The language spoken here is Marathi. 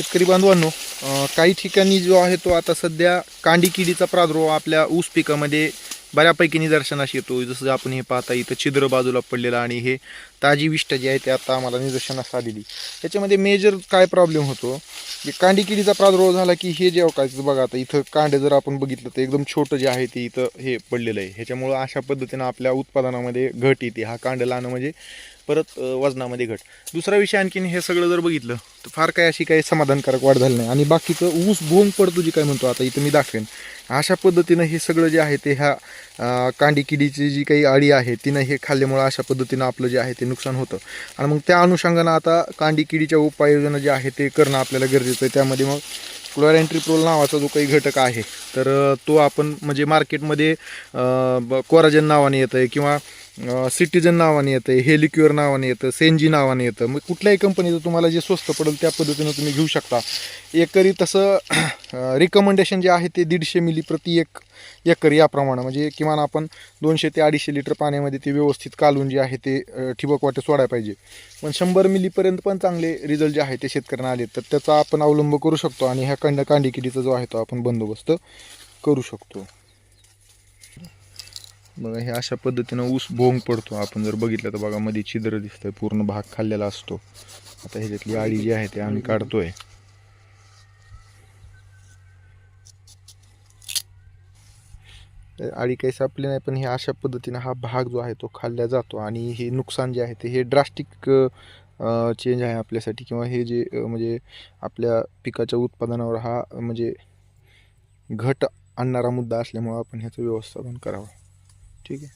शेतकरी बांधवांनो काही ठिकाणी जो आहे तो आता सध्या कांडी किडीचा प्रादुर्भाव आपल्या ऊस पिकामध्ये बऱ्यापैकी निदर्शनास येतो. जसं आपण हे पाहता इथं छिद्र बाजूला पडलेलं आणि हे ताजी विष्ट जी आहे ते आता आम्हाला निदर्शनास आलेली. त्याच्यामध्ये मेजर काय प्रॉब्लेम होतो? की कांडी किडीचा प्रादुर्भाव झाला की हे जे अवकाश बघा आता इथं कांडे जर आपण बघितलं तर एकदम छोटं जे आहे ते इथं हे पडलेलं आहे. ह्याच्यामुळं अशा पद्धतीनं आपल्या उत्पादनामध्ये घट येते. हा कांड लावणं म्हणजे परत वजनामध्ये घट. दुसरा विषय आणखीन हे सगळं जर बघितलं तर फार काही अशी काही समाधानकारक वाढ झाली नाही. आणि बाकीचं ऊस बोंग पडतो जी काय म्हणतो आता इथं मी दाखवेन. अशा पद्धतीनं हे सगळं जे आहे ते ह्या कांडी किडीची जी काही आळी आहे तिनं हे खाल्ल्यामुळं अशा पद्धतीनं आपलं जे आहे ते नुकसान होतं. आणि मग त्या अनुषंगानं आता कांडी किडीच्या उपाययोजना जे आहे ते करणं आपल्याला गरजेचं आहे. त्यामध्ये मग क्लोरॅन्ट्रिप्रोल नावाचा जो काही घटक आहे तर तो आपण म्हणजे मार्केटमध्ये कोराजन नावाने येतं आहे किंवा सिटीजन नावाने येतं हेलिक्युअर नावाने येतं सेनजी नावाने येतं. मग कुठल्याही कंपनीचं तुम्हाला जे स्वस्त पडेल त्या पद्धतीनं तुम्ही घेऊ शकता. एकरी तसं रिकमेंडेशन जे आहे ते दीडशे मिली प्रति एक एकर याप्रमाणे. म्हणजे किमान आपण दोनशे ते अडीचशे लिटर पाण्यामध्ये ते व्यवस्थित कालून जे आहे ते ठिबक वाटे सोडायला पाहिजे. पण शंभर मिलीपर्यंत पण चांगले रिझल्ट जे आहे ते शेतकऱ्यांना आले तर त्याचा आपण अवलंब करू शकतो आणि ह्या कंड कांडीकिडीचा जो आहे तो आपण बंदोबस्त करू शकतो. बघा हे अशा पद्धतीनं ऊस भोंग पडतो. आपण जर बघितलं तर बघा मध्ये छिद्र दिसतंय पूर्ण भाग खाल्लेला असतो. आता ह्याच्यातली आळी जी आहे ते आम्ही काढतोय. आळी काही सापली नाही पण हे अशा पद्धतीनं हा भाग जो आहे तो खाल्ला जातो. आणि हे नुकसान जे आहे ते हे ड्रास्टिक चेंज आहे आपल्यासाठी. किंवा हे जे म्हणजे आपल्या पिकाच्या उत्पादनावर हा म्हणजे घट आणणारा मुद्दा असल्यामुळं आपण ह्याचं व्यवस्थापन करावं. ठीक आहे